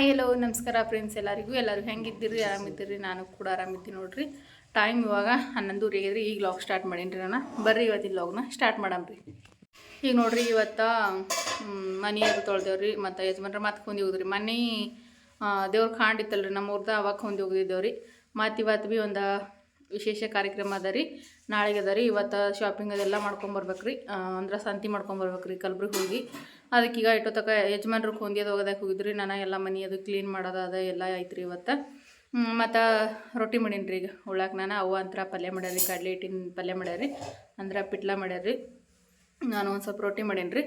Hi ಎಲ್ಲೋ ನಮಸ್ಕಾರ friends ಎಲ್ಲರಿಗೂ. ಎಲ್ಲರೂ ಹೆಂಗಿದ್ದೀರಿ? ಆರಾಮಿದ್ದೀರಿ? ನಾನು ಕೂಡ ಆರಾಮಿದ್ದೀನಿ ನೋಡ್ರಿ. ಟೈಮ್ ಇವಾಗ ಹನ್ನೊಂದುವರೆ ಇದ್ರಿ ಈಗ ಲಾಗ್ ಸ್ಟಾರ್ಟ್ ಮಾಡೀನಿ ರೀ ನಾನು. ಬರ್ರಿ ಇವತ್ತಿನ ಲಾಗ್ನ ಸ್ಟಾರ್ಟ್ ಮಾಡಮ್ರಿ. ಈಗ ನೋಡ್ರಿ ಇವತ್ತು ಮನೆ ಅದು ತೊಳ್ದೇವ್ರಿ. ಮತ್ತು ಯಜಮಾನ್ರ ಮತ್ತೆ ಕುಂದಿ ಹೋಗಿದ್ರಿ ಮನೆ ದೇವ್ರ ಕಾಂಡಿತ್ತಲ್ರಿ ನಮ್ಮ ಊರ್ದ ಅವಾಗ ಹೊಂದಿ ಹೋಗಿದ್ದೇವ್ರಿ ಮತ್ತು ಇವತ್ತು ಭೀ ಒಂದು ವಿಶೇಷ ಕಾರ್ಯಕ್ರಮ ಅದ ರೀ. ನಾಳೆಗೆ ಅದ ರೀ. ಇವತ್ತು ಶಾಪಿಂಗ್ ಅದೆಲ್ಲ ಮಾಡ್ಕೊಂಬರ್ಬೇಕು ರೀ ಅಂದ್ರೆ ಸಂತಿ ಮಾಡ್ಕೊಂಬರ್ಬೇಕು ರೀ ಕಲ್ಬ್ರಿಗೆ ಹೋಗಿ ಅದಕ್ಕೆ ಈಗ ಇಟ್ಟೋ ತಕ ಯಜಮಾನ್ರು ಹೊಂದಿ ಅದು ಹೋಗೋದಕ್ಕೆ ಹೋಗಿದ್ರಿ. ನಾನು ಎಲ್ಲ ಮನೆ ಅದು ಕ್ಲೀನ್ ಮಾಡೋದು ಅದ ಎಲ್ಲ ಐತ್ರಿ ಇವತ್ತು. ಮತ್ತು ರೊಟ್ಟಿ ಮಾಡೀನಿ ರೀ ಈಗ. ಉಳ್ಳಾಕ ನಾನು ಅವು ಅಂತರ ಪಲ್ಯ ಮಾಡ್ಯಾರಿ. ಕಡಲೆ ಹಿಟ್ಟಿನ ಪಲ್ಯ ಮಾಡ್ಯಾರಿ. ಅಂದ್ರೆ ಪಿಟ್ಲ ಮಾಡ್ಯಾರಿ. ನಾನು ಒಂದು ಸ್ವಲ್ಪ ರೊಟ್ಟಿ ಮಾಡೀನಿ ರೀ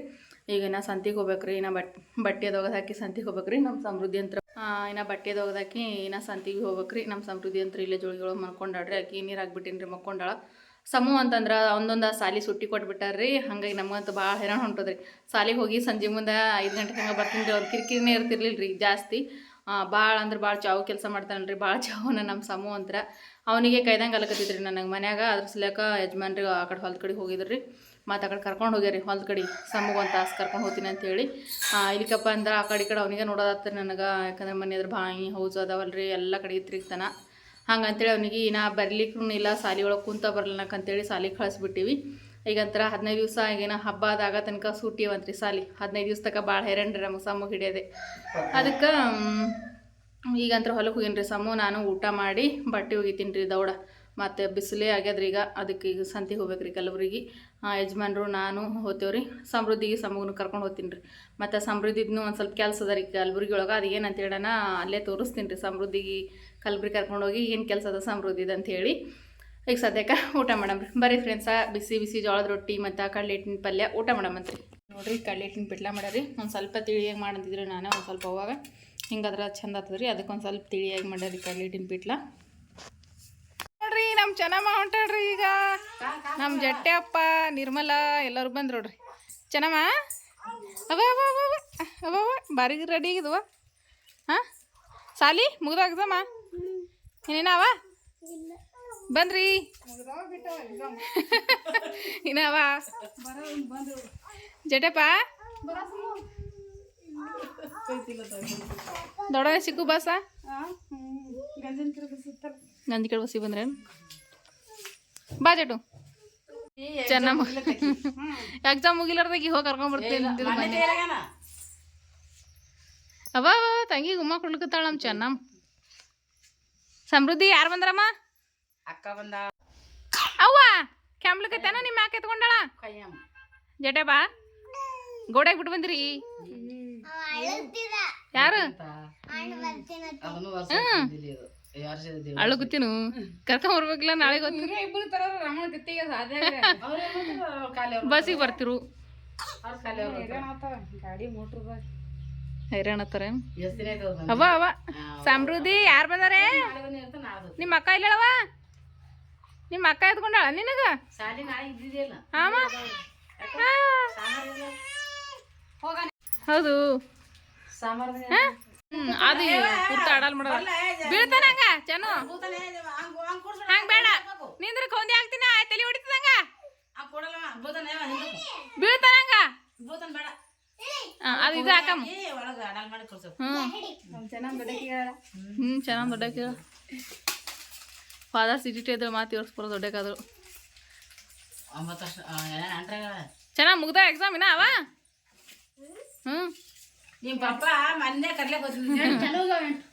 ಈಗ ನಾ ಸಂತಿಗೆ ಹೋಗ್ಬೇಕು ರೀ ನಾ ಬಟ್, ಬಟ್ಟೆ ಒಗದು ಹಾಕಿ ಸಂತಿಗೆ ಹೋಗ್ಬೇಕು ರೀ ನಮ್ಮ ಸಮೃದ್ಧಿ ಅಂತ ಇನ್ನು ಬಟ್ಟೆ ಒಗದು ಹಾಕಿ ಇನ್ನು ಸಂತಿಗೆ ಹೋಗ್ಬೇಕ್ರಿ. ನಮ್ಮ ಸಮೃದ್ಧಿ ಅಂತ ಇಲ್ಲೇ ಜೋಳಿಗಳು ಮಲ್ಕೊಂಡಾಡ್ರಿ ಆಕಿ ನೀರು ಹಾಕ್ಬಿಟ್ಟಿನಿ ರೀ ಮಕ್ಕೊಂಡಾಳ. ಸಮೂ ಅಂತಂದ್ರೆ ಒಂದೊಂದು ಸಾಲಿ ಸುಟ್ಟಿ ಕೊಟ್ಬಿಟ್ಟಾರ್ರಿ. ಹಾಗಾಗಿ ನಮಗಂತೂ ಭಾಳ ಹೈರಾಣ ಹೊಂಟದ್ರಿ. ಸಾಲಿಗೆ ಹೋಗಿ ಸಂಜೆ ಮುಂದೆ ಐದು ಗಂಟೆ ಹಂಗೆ ಬರ್ತೀನಿ ರೀ ಅವ್ರು ಕಿರಿಕಿರಿನೇ ಇರ್ತಿರ್ಲಿಲ್ಲ ರೀ ಜಾಸ್ತಿ ಭಾಳ ಅಂದ್ರೆ ಭಾಳ ಚಾವು ಕೆಲಸ ಮಾಡ್ತಾನಲ್ರಿ. ಭಾಳ ಚಾವನ ನಮ್ಮ ಸಮೂ ಅಂತರ. ಅವನಿಗೆ ಕೈದಂಗೆ ಅಲಕತ್ತಿದ್ರಿ ನನಗೆ ಮನ್ಯಾಗ. ಅದ್ರ ಸಲಕ ಯಜಮಾನ್ರಿಗೆ ಆ ಕಡೆ ಹೊಲದ ಕಡೆ ಹೋಗಿದ್ರಿ. ಮತ್ತು ಆ ಕಡೆ ಕರ್ಕೊಂಡು ಹೋಗ್ಯಾರಿ ಹೊಲದ ಕಡೆ. ಸಮೂಗ ಒಂದು ತಾಸು ಕರ್ಕೊಂಡು ಹೋಗ್ತೀನಿ ಅಂತೇಳಿ. ಇಲ್ಲಿಕಪ್ಪ ಅಂದ್ರೆ ಆ ಕಡೆ ಕಡೆ ಅವನಿಗೆ ನೋಡೋದತ್ತ ನನಗೆ. ಯಾಕಂದ್ರೆ ಮನೆ ಅದ್ರ ಬಾಯಿ ಹೌಸ್ ಅದಾವಲ್ರಿ, ಎಲ್ಲ ಕಡೆ ತಿರುಗ್ತಾನ ಹಂಗಂತೇಳಿ ಅವನಿಗೆ ನಾ ಬರ್ಲಿಕ್ಕೂ ಇಲ್ಲ, ಸಾಲಿ ಒಳಗೆ ಕುಂತ ಬರ್ಲಕ್ಕಂತೇಳಿ ಸಾಲಿಗೆ ಕಳಿಸ್ಬಿಟ್ಟಿವಿ. ಈಗಂತರ ಹದಿನೈದು ದಿವಸ ಈಗೇನೋ ಹಬ್ಬ ಆದಾಗ ತನಕ ಸೂಟಿವಂತ್ರಿ ಸಾಲಿ. ಹದಿನೈದು ದಿವ್ಸ ತನಕ ಭಾಳ ಹೈರಾಣ್ರಿ ನಮಗೆ ಸಮ್ಮು ಹಿಡಿಯೋದೆ. ಅದಕ್ಕೆ ಈಗಂತರ ಹೊಲಕ್ಕೆ ಹೋಗಿನ್ರಿ ಸಮ್ಮು. ನಾನು ಊಟ ಮಾಡಿ ಬಟ್ಟೆ ಒಗಿತೀನಿ ರೀ ದೌಡ. ಮತ್ತು ಬಿಸಿಲೇ ಆಗ್ಯದ್ರಿ ಈಗ. ಅದಕ್ಕೆ ಈಗ ಸಂತಿಗೆ ಹೋಗ್ಬೇಕು ರೀ ಆ, ಯಜಮಾನ್ರು, ನಾನು ಹೋಗ್ತೇವ್ರಿ. ಸಮೃದ್ಧಿಗೆ ಸಮೂಹನ ಕರ್ಕೊಂಡು ಹೋಗ್ತೀನಿ ರೀ ಮತ್ತು ಸಮೃದ್ಧಿದ್ನು ಒಂದು ಸ್ವಲ್ಪ ಕೆಲಸ ಅದ ರೀ ಕಲ್ಬುರ್ಗಿ ಒಳಗೆ ಅದು ಏನಂತ ಹೇಳೋಣ, ಅಲ್ಲೇ ತೋರಿಸ್ತೀನಿ ರೀ ಸಮೃದ್ಧಿಗೆ ಕಲ್ಬುರ್ಗಿ ಕರ್ಕೊಂಡು ಹೋಗಿ ಏನು ಕೆಲಸ ಅದ ಅಂತ ಹೇಳಿ. ಈಗ ಸದ್ಯಕ್ಕೆ ಊಟ ಮಾಡಮ್ರಿ. ಬರ್ರಿ ಫ್ರೆಂಡ್ಸ ಬಿಸಿ ಬಿಸಿ ಜೋಳದ ರೊಟ್ಟಿ ಮತ್ತು ಕಡಲೆ ಹಿಟ್ಟಿನ ಪಲ್ಯ ಊಟ ಮಾಡಮಂತ್ರಿ. ನೋಡಿರಿ ಕಡಲೆ ಹಿಟ್ಟಿನ ಪಿಟ್ಲ ಮಾಡ್ಯಾರಿ. ಒಂದು ಸ್ವಲ್ಪ ತಿಳಿಯಾಗಿ ಮಾಡಿದ್ರಿ ನಾನು, ಒಂದು ಸ್ವಲ್ಪ ಅವಾಗ ಹಿಂಗಾದ್ರೆ ಚಂದ ಆಗ್ತದೆ ರೀ ಅದಕ್ಕೆ ಒಂದು ಸ್ವಲ್ಪ ತಿಳಿಯಾಗಿ ಮಾಡ್ಯಾರಿ ಕಡಲೆ ಹಿಟ್ಟಿನ ನೋಡ್ರಿ ನಮ್ಮ ಚೆನ್ನಮ್ಮ ಹೊಂಟಾಳ್ರಿ ಈಗ. ನಮ್ಮ ಜಟ್ಟೆ ಅಪ್ಪ ನಿರ್ಮಲ ಎಲ್ಲರೂ ಬಂದ್ರು ನೋಡ್ರಿ ಚೆನ್ನಮ್ಮ? ಅವ ಅವ ಅವ ಅವ ಬಾರಿ ರೆಡಿ ಆಗಿದವ. ಹಾಂ? ಸಾಲಿ ಮುಗ್ದಾಗ್ದಮ್ಮ? ಇನ್ನೇನವ ಬನ್ರಿ ಏನವ ಜಟಪ್ಪ ದೊಡ್ಡ ಸಿಕ್ಕು ಬಸ್ಸ? ಗಂಜಿ ಕಡೆ ಬಸಿ ಬಂದ್ರೇನು? ಬಾ ಜಟು ಚೆನ್ನಮ್ಮ ಎಕ್ಸಾಮ್ ಮುಗಿಲಾರ್ದಾಗ ಹೋಗಿ ಕರ್ಕೊಂಡ್ ಬರ್ತೀನಿ ಅವ ತಂಗಿ ಗುಮ್ಮ ಕೊಡ್ಲಿಕತ್ತಾಳ ನಮ್ಮ ಚೆನ್ನಮ್ಮ. ಸಮೃದ್ಧಿ ಯಾರು ಬಂದ್ರಮ್ಮ? ಅಕ್ಕ ಬಂದ. ಅವ್ವ ಕ್ಯಾಂಬ್ಲಕತ್ತೇನ ನಿಮ್ಮ ಯಾಕೆ ಎತ್ಕೊಂಡಾಳ? ಕೈಯಮ್ಮ. ಜಟೆ ಬಾ. ಗೋಡೆಗೆ ಬಿಟ್ಟು ಬಂದ್ರಿ. ಯಾರು? ಅದನ್ನು ಅಳುಗುತ್ತೀನು? ಕರ್ಕೊಂಡ್ ಬರ್ಬೇಕಿಲ್ಲ ನಾಳೆ ಅವ್ರು ಬಸ್ಸಿಗೆ ಬರ್ತಿರು. ಹೈರಾಣತ್ತಾರೆ? ಅವ ಅವ ಸಮೃದ್ಧಿ ಯಾರು ಬಂದಾರೆ. ನಿಮ್ಮ ಅಕ್ಕ ಇಲ್ಲವ ನಿಮ್ಮ ಅಕ್ಕ ಎತ್ಕೊಂಡಾಳ ನಿನಗ? ಹೌದು. ಅದು ಕುರ್ತ ಆಡಲ್ ಮಾಡ ಬೀಳ್ತಾನ ಚನು? ಹಂಗ್- ಹಂಗ್ ಕೂರ್ಸು. ಹಂಗ ಬೇಡ. ನಿಂದ್ರ ಕೊಂದಿ ಹಾಕ್ತೀನಿ ಆಯ್ತು ತಲೆ ಹೊಡಿತದಂಗ? ಬೀಳ್ತಾನಂಗ ಅದು ಇದು ಹಾಕಮ್ಮ. ಏ, ಒಳಗ ಅಡಲ್ ಮಾಡಿ ಕೊಡ್ಸು. ಹ್ಮ್. ಹ್ಮ್. ಚೆನ್ನಾಗಿ ದೊಡ್ಡಕ್ಕೆ ಫಾದರ್ ಸಿಟಿ ಇದ್ರೆ ಮಾತು ಯೋರ್ಸ್ಬರೋ ದೊಡ್ಡಕ್ಕಾದ್ರು. ಚೆನ್ನಾಗಿ ಮುಗ್ದ ಎಕ್ಸಾಮ್ ಇನ್ನ ಅವ? ಹ್ಞೂ ನಿಮ್ ಪಪ್ಪ ಮೊನ್ನೆ ಕರ್ಲೆಕ್ ಹೋಗ್ತಿದ್ದ.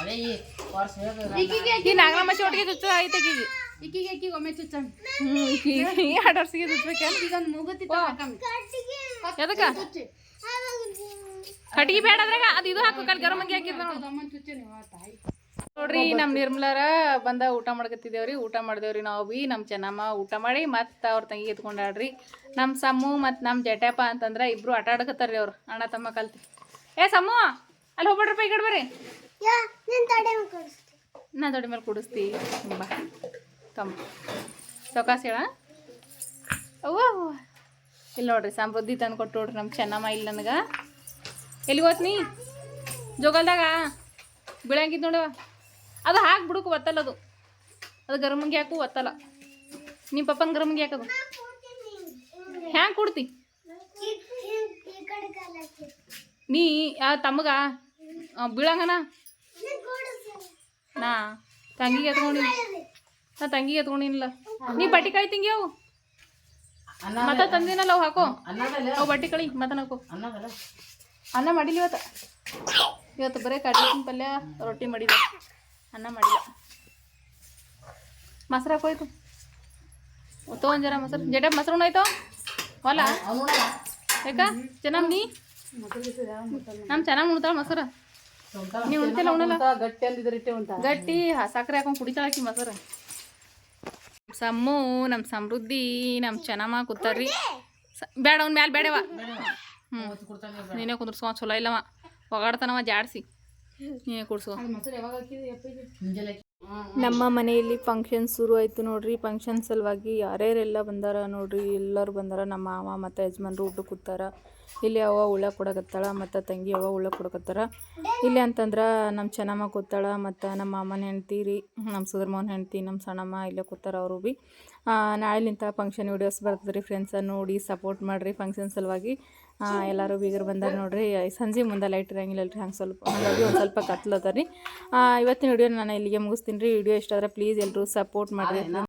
ಈ ಬೇಕು ಈಕಿಗೆ ಒಟ್ಟಿಗೆ ಚುಚ್ಚ ಐತೆ ಈಗ ಇಕ್ಕಿಗೆ ಇಕ್ಕಿಗೆ ಒಮ್ಮೆ ಚುಚ್ಚಣ ಹ್ಞೂ ಎರಡು ವರ್ಷಿಗೆ ಚುಚ್ಬೇಕೇನು ಈಗ ಒಂದು ಮುಗುತ್ತಿತ್ತು ಎದಕ್ಕ? ಕಟ್ಟಿಗೆ ಬೇಡ ಅದ್ರಾಗ ಅದು ಇದು ಹಾಕು ಕಲ್ ಗರಮಂಗಿ ಹಾಕಿದ್ ನಾವು ಅಮ್ಮನ ಚುಚ್ಚೆ ತಾಯಿ. ನೋಡ್ರಿ ನಮ್ಮ ನಿರ್ಮಲಾರ ಬಂದ ಊಟ ಮಾಡ್ಕತ್ತಿದ್ದೇವ್ರಿ. ಊಟ ಮಾಡಿದೇವ್ರಿ ನಾವು ಬಿ ನಮ್ಮ ಚೆನ್ನಮ್ಮ ಊಟ ಮಾಡಿ ಮತ್ತೆ ಅವ್ರ ತಂಗಿ ಎತ್ಕೊಂಡಾಡ್ರಿ ನಮ್ಮ ಸಮ್ಮು ಮತ್ತು ನಮ್ಮ ಜಟ್ಯಾಪ ಅಂತಂದ್ರೆ ಇಬ್ರು ಆಟ ಆಡಕತ್ತಾರ್ರಿ ಅವ್ರು. ಅಣ್ಣ ತಮ್ಮ ಕಲ್ತಿ ಏ ಸಮ್ಮು ಅಲ್ಲಿ ಹೋಗ್ಬಿಡ್ರಪ್ಪ ಈ ಕಡೆ ಬರ್ರಿ. ನಾ ದೊಡ್ಡ ಮೇಲೆ ಕುಡಿಸ್ತಿ. ಬಾ. ತಮ್ಮ ಸೌಕಾಸ ಹೇಳ. ಅವ್ವ ಅವ್ವ. ಇಲ್ಲಿ ನೋಡ್ರಿ ಸಮೃದ್ಧಿ ತಂದು ಕೊಟ್ಟು ನೋಡ್ರಿ ನಮ್ಮ ಚೆನ್ನಮ್ಮ ಇಲ್ಲಿ ನನಗೆ. ಎಲ್ಲಿಗೆ ಹೋತ್ನಿ ಜೋಗಲ್ದಾಗ? ಬೀಳಂಗಿದ್ ನೋಡವ ಅದು ಹಾಕಿ ಬಿಡಕ್ಕೆ ಒತ್ತಲ್ಲ ಅದು. ಅದು ಗರಮಂಗಿ ಹಾಕು ಒತ್ತಲ್ಲ. ನಿಮ್ಮ ಪಪ್ಪನ ಗರಮಂಗಿ ಹಾಕದು. ಹ್ಯಾಂಗೆ ಕೊಡ್ತಿ? ನೀ ಆ ತಮ್ಮಗ ಬೀಳಂಗನ? ನಾ ತಂಗಿಗೆ ಎತ್ಕೊಂಡಿನಿ ನಾ ತಂಗಿಗೆ ಎತ್ಕೊಂಡಿನಿಲ್ಲ. ನೀ ಬಟ್ಟಿ ಕೈ ತಿಂಗಿ ಅವು? ಮತ್ತ ತಂದಿನಲ್ಲ ಅವು ಹಾಕೋ? ಅವು ಬಟ್ಟಿ ಕಳಿ ಮತ್ತ ಹಾಕೋ? ಅನ್ನ ಮಾಡಿಲ್ಲ ಇವತ್ತು? ಇವತ್ತು ಬರೀ ಕಡ್ಲೆ ಪಲ್ಯ ರೊಟ್ಟಿ ಮಾಡಿಲ್ಲ. ಅನ್ನ ಮಾಡಿಲ್ಲ. ಮೊಸರು ಹಾಕೋಯ್ತು ತೊಗೊಂಡ್ ಜರ ಮೊಸರು. ಜಡ ಮೊಸರು ಉಣ್ಣಾಯ್ತು ಹೊಲ? ಯಾಕ ಚೆನ್ನಾಗಿ ನೀ? ನಮ್ಮ ಚೆನ್ನಾಗಿ ಉಣ್ತಾಳ ಮೊಸರು. ನೀವು ಉಣ್ತಿಲ್ಲ ಉಣ್ಣಲ್ಲ ಗಟ್ಟಿ ಅಂದಿದ್ರೆ ಇಟ್ಟೆ ಉಂಟ? ಗಟ್ಟಿ ಹ- ಸಕ್ಕರೆ ಹಾಕೊಂಡು ಕುಡಿತಾಳಕಿ ಮೊಸರು. ಸಮ್ಮು ನಮ್ಮ ಸಮೃದ್ಧಿ ನಮ್ಮ ಚೆನ್ನಮ್ಮ ಕೂತಾರ್ರಿ. ಸ- ಬೇಡ ಅವ್ನ ಮ್ಯಾಲ ಬೇಡವ? ಹ್ಞೂ ನೀನೇ ಕುಂದ್ರಸ್ಕೊ ಚಲೋ ಇಲ್ಲವ? ಒಗಾಡ್ತಾನವ ಜಾಡ್ಸಿ? ನೀನೇ ಕುಡ್ಸೋ ನಮ್ಮ ಮನೆಯಲ್ಲಿ ಫಂಕ್ಷನ್ ಶುರು ಆಯಿತು ನೋಡ್ರಿ. ಫಂಕ್ಷನ್ ಸಲುವಾಗಿ ಯಾರ್ಯಾರೆಲ್ಲ ಬಂದಾರ ನೋಡ್ರಿ. ಎಲ್ಲರೂ ಬಂದಾರ. ನಮ್ಮ ಮಾವ ಮತ್ತು ಯಜಮಾನ್ರು ಊಟ ಕೂತಾರ. ಇಲ್ಲಿ ಅವ ಉಳ್ಳ ಕೊಡಕತ್ತಾಳ ಮತ್ತು ತಂಗಿ ಅವ ಉಳ್ಳ ಕೊಡಕತ್ತಾರ. ಇಲ್ಲಿ ಅಂತಂದ್ರೆ ನಮ್ಮ ಚೆನ್ನಮ್ಮ ಕೂತಾಳ ಮತ್ತು ನಮ್ಮ ಮಾಮನ ಹೆಂಡ್ತಿ ರೀ. ನಮ್ಮ ಸುಧರ್ಮನ ಹೆಂಡ್ತಿ, ನಮ್ಮ ಸಣ್ಣಮ್ಮ ಇಲ್ಲೇ ಕೂತಾರ ಅವರು ಭೀ ನಾಳೆಲಿಂತ ಫಂಕ್ಷನ್ ವೀಡಿಯೋಸ್ ಬರ್ತದೆ ರೀ ಫ್ರೆಂಡ್ಸ ನೋಡಿ ಸಪೋರ್ಟ್ ಮಾಡಿರಿ ಫಂಕ್ಷನ್ ಸಲುವಾಗಿ. ಎಲ್ಲರೂ ಬೀಗರು ಬಂದಾರ ನೋಡಿರಿ. ಸಂಜೆ ಮುಂದೆ ಲೈಟ್ ಇರಂಗಿಲ್ಲ ರೀ ಹಂಗೆ ಸ್ವಲ್ಪ ಹಾಗಾಗಿ ಒಂದು ಸ್ವಲ್ಪ ಕತ್ಲದ ರೀ ಇವತ್ತಿನ ವಿಡಿಯೋ ನಾನು ಇಲ್ಲಿಗೆ ಮುಗಿಸ್ತೀನಿ ರೀ. ವಿಡಿಯೋ ಇಷ್ಟ ಪ್ಲೀಸ್ ಎಲ್ಲರೂ ಸಪೋರ್ಟ್ ಮಾಡಿರಿ.